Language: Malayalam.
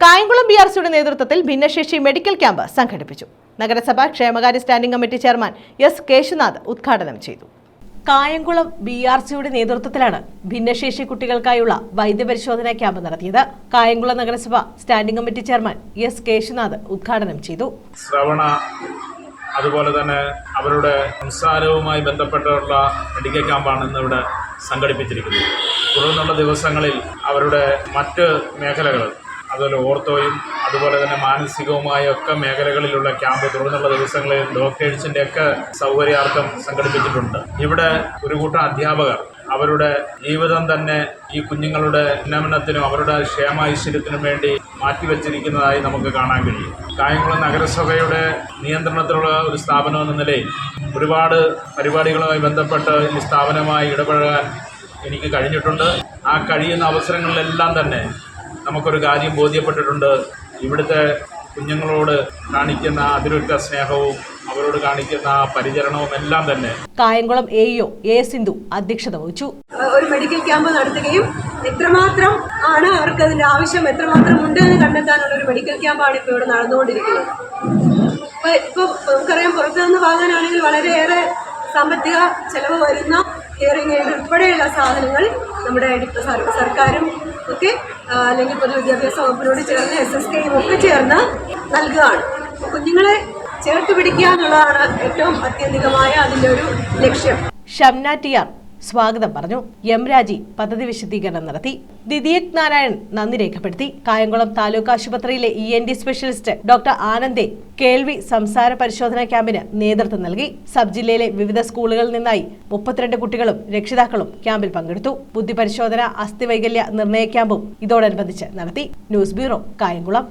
കായംകുളം ബി ആർ സിയുടെ നേതൃത്വത്തിൽ ഭിന്നശേഷി മെഡിക്കൽ ക്യാമ്പ് സംഘടിപ്പിച്ചു. നഗരസഭ ക്ഷേമകാര്യ standing committee chairman S Keshunath ഉദ്ഘാടനം ചെയ്തു. കായംകുളം ബി ആർ സിയുടെ നേതൃത്വത്തിലാണ് ഭിന്നശേഷി കുട്ടികൾക്കായുള്ള വൈദ്യപരിശോധനാ ക്യാമ്പ് നടത്തിയത്. കായംകുളം നഗരസഭ standing committee chairman S Keshunath ഉദ്ഘാടനം ചെയ്തു. ശ്രവണ അതുപോലെ തന്നെ അവരുടെ സംസാരവുമായി ബന്ധപ്പെട്ടുള്ള മെഡിക്കൽ ക്യാമ്പാണ് ഇന്ന് ഇവിടെ സംഘടിപ്പിച്ചിരിക്കുന്നത്. തുടർന്നുള്ള ദിവസങ്ങളിൽ അവരുടെ മറ്റ് മേഖലകൾ അതുപോലെ ഓർത്തോയും അതുപോലെ തന്നെ മാനസികവുമായ ഒക്കെ മേഖലകളിലുള്ള ക്യാമ്പ് തുടർന്നുള്ള ദിവസങ്ങളിൽ ഡോക്ടേഴ്സിന്റെ ഒക്കെ സൗകര്യാർത്ഥം സംഘടിപ്പിച്ചിട്ടുണ്ട്. ഇവിടെ ഒരു കൂട്ടം അധ്യാപകർ അവരുടെ ജീവിതം തന്നെ ഈ കുഞ്ഞുങ്ങളുടെ ഉന്നമനത്തിനും അവരുടെ ക്ഷേമ ഐശ്വര്യത്തിനും വേണ്ടി മാറ്റിവെച്ചിരിക്കുന്നതായി നമുക്ക് കാണാൻ കഴിയും. കായംകുളം നഗരസഭയുടെ നിയന്ത്രണത്തിലുള്ള ഒരു സ്ഥാപനം എന്ന നിലയിൽ ഒരുപാട് പരിപാടികളുമായി ബന്ധപ്പെട്ട് ഈ സ്ഥാപനമായി ഇടപഴകാൻ എനിക്ക് കഴിഞ്ഞിട്ടുണ്ട്. ആ കഴിയുന്ന അവസരങ്ങളിലെല്ലാം തന്നെ നമുക്കൊരു കാര്യം ബോധ്യപ്പെട്ടിട്ടുണ്ട്. ഇവിടുത്തെ കുഞ്ഞുങ്ങളോട് കാണിക്കുന്ന അതിരുറ്റ സ്നേഹവും അവരോട് കാണിക്കുന്ന പരിചരണവും എല്ലാം തന്നെ. Kayamkulam A O A Sindhu അധ്യക്ഷത വഹിച്ചു. ഒരു മെഡിക്കൽ ക്യാമ്പ് നടത്തുകയും എത്രമാത്രം ആണ് അവർക്ക് അതിന്റെ ആവശ്യം എത്രമാത്രം ഉണ്ട് എന്ന് കണ്ടെത്താനുള്ള ഒരു മെഡിക്കൽ ക്യാമ്പാണ് ഇപ്പോൾ ഇവിടെ നടന്നുകൊണ്ടിരിക്കുന്നത്. ഇപ്പൊ ഇപ്പൊ നമുക്കറിയാം പുറത്തു നിന്ന് വാങ്ങാനാണെങ്കിൽ വളരെയേറെ സാമ്പത്തിക ചെലവ് വരുന്ന ഹിയറിംഗ് എയ്ഡ് ഉൾപ്പെടെയുള്ള സാധനങ്ങൾ നമ്മുടെ സർക്കാരും ഒക്കെ അല്ലെങ്കിൽ പൊതുവിദ്യാഭ്യാസ വകുപ്പിനോട് ചേർന്ന് എസ് എസ് കെയും ഒക്കെ ചേർന്ന് നൽകുകയാണ്. കുഞ്ഞുങ്ങളെ ചേർത്ത് പിടിക്കുക എന്നുള്ളതാണ് ഏറ്റവും അത്യന്തികമായ അതിന്റെ ഒരു ലക്ഷ്യം. Shamna T R. സ്വാഗതം പറഞ്ഞു. എം രാജി പദ്ധതി വിശദീകരണം നടത്തി. ദിദിയക് നാരായൺ നന്ദി രേഖപ്പെടുത്തി. കായംകുളം താലൂക്ക് ആശുപത്രിയിലെ E N T specialist doctor ആനന്ദെ കേൾവി സംസാര പരിശോധനാ ക്യാമ്പിന് നേതൃത്വം നൽകി. സബ് ജില്ലയിലെ വിവിധ സ്കൂളുകളിൽ നിന്നായി മുപ്പത്തിരണ്ട് കുട്ടികളും രക്ഷിതാക്കളും ക്യാമ്പിൽ പങ്കെടുത്തു. ബുദ്ധി പരിശോധന അസ്ഥിവൈകല്യ നിർണയ ക്യാമ്പും ഇതോടനുബന്ധിച്ച് നടത്തി. News bureau Kayamkulam.